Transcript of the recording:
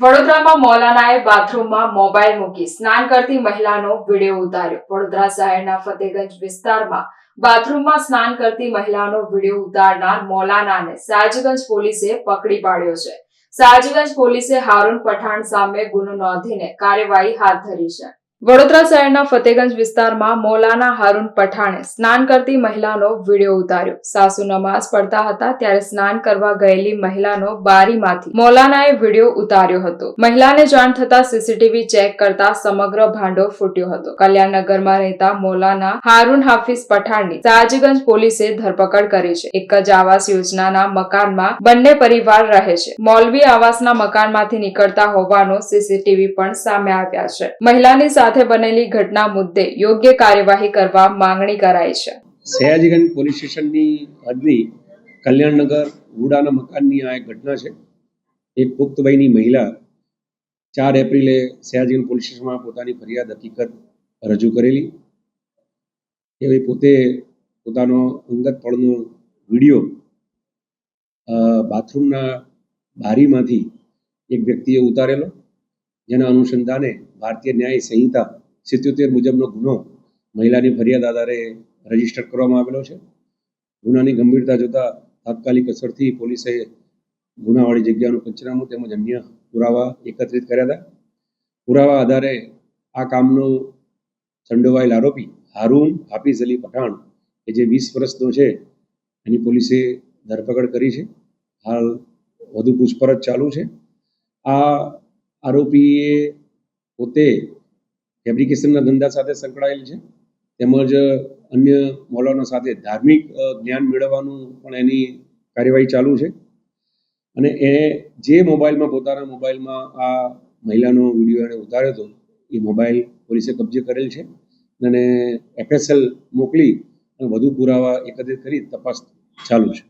વડોદરામાં મૌલાનાએ બાથરૂમમાં મોબાઈલ મૂકી સ્નાન કરતી મહિલાનો વીડિયો ઉતાર્યો. વડોદરા શહેરના ફતેગંજ વિસ્તારમાં બાથરૂમમાં સ્નાન કરતી મહિલાનો વીડિયો ઉતારનાર મૌલાનાને સાજગંજ પોલીસે પકડી પાડ્યો છે. સાજગંજ પોલીસે હારૂન પઠાણ સામે ગુનો નોંધીને કાર્યવાહી હાથ ધરી છે. વડોદરા શહેરના ફતેગંજ વિસ્તારમાં મૌલાના હારૂન પઠાણે સ્નાન કરતી મહિલાનો વીડિયો ઉતાર્યો. સાસુ નમાઝ પડતા હતા ત્યારે સ્નાન કરવા ગયેલી મહિલાનો બારીમાંથી મૌલાનાએ વીડિયો ઉતાર્યો હતો. મહિલાને જાણ થતા સીસીટીવી ચેક કરતા સમગ્ર ભાંડો ફૂટ્યો હતો. કલ્યાણનગરમાં રહેતા મૌલાના હારૂન હાફિઝ પઠાણની સાજગંજ પોલીસે ધરપકડ કરી છે. એક જ આવાસ યોજનાના મકાનમાં બંને પરિવાર રહે છે. મોલવી આવાસના મકાનમાંથી નીકળતા હોવાનો સીસીટીવી પણ સામે આવ્યા છે. મહિલાની સાથે બનેલી ઘટના મુદ્દે યોગ્ય કાર્યવાહી કરવા માંગણી કરાઈ છે. સયાજીગંજ પોલીસ સ્ટેશનની હદની કલ્યાણનગર વુડાના મકાનની આ એક ઘટના છે. એક પુખ્ત વયની મહિલા ચાર એપ્રિલે સયાજીગંજ પોલીસ સ્ટેશનમાં પોતાની ફરિયાદ હકીકત રજૂ કરેલી. એ પોતે પોતાનો અંગત પળનો વીડિયો બાથરૂમના બારીમાંથી એક વ્યક્તિએ ઉતારેલો. જેના અનુસંધાને ભારતીય ન્યાય સંહિતા સિત્યોતેર મુજબનો ગુનો મહિલાની ફરિયાદ આધારે રજિસ્ટર કરવામાં આવેલો છે. ગુનાની ગંભીરતા જોતા તાત્કાલિક અસરથી પોલીસે ગુનાવાળી જગ્યાનું પંચનામું તેમજ અન્ય પુરાવા એકત્રિત કર્યા હતા. પુરાવા આધારે આ કામનો સંડોવાયેલ આરોપી હારૂન હાફિઝ અલી પઠાણ, કે જે વીસ વર્ષનો છે, એની પોલીસે ધરપકડ કરી છે. હાલ વધુ પૂછપરછ ચાલુ છે. આ આરોપીએ પોતે ફેબ્રિકેશનના ધંધા સાથે સંકળાયેલ છે. તેમજ અન્ય મોલાનો સાથે ધાર્મિક જ્ઞાન મેળવવાનું પણ એની કાર્યવાહી ચાલુ છે. અને એ જે મોબાઈલમાં, પોતાના મોબાઈલમાં આ મહિલાનો વીડિયો એણે ઉતાર્યો હતો, એ મોબાઈલ પોલીસે કબજે કરેલ છે. અને એફએસએલ મોકલી અને વધુ પુરાવા એકત્રિત કરી તપાસ ચાલુ છે.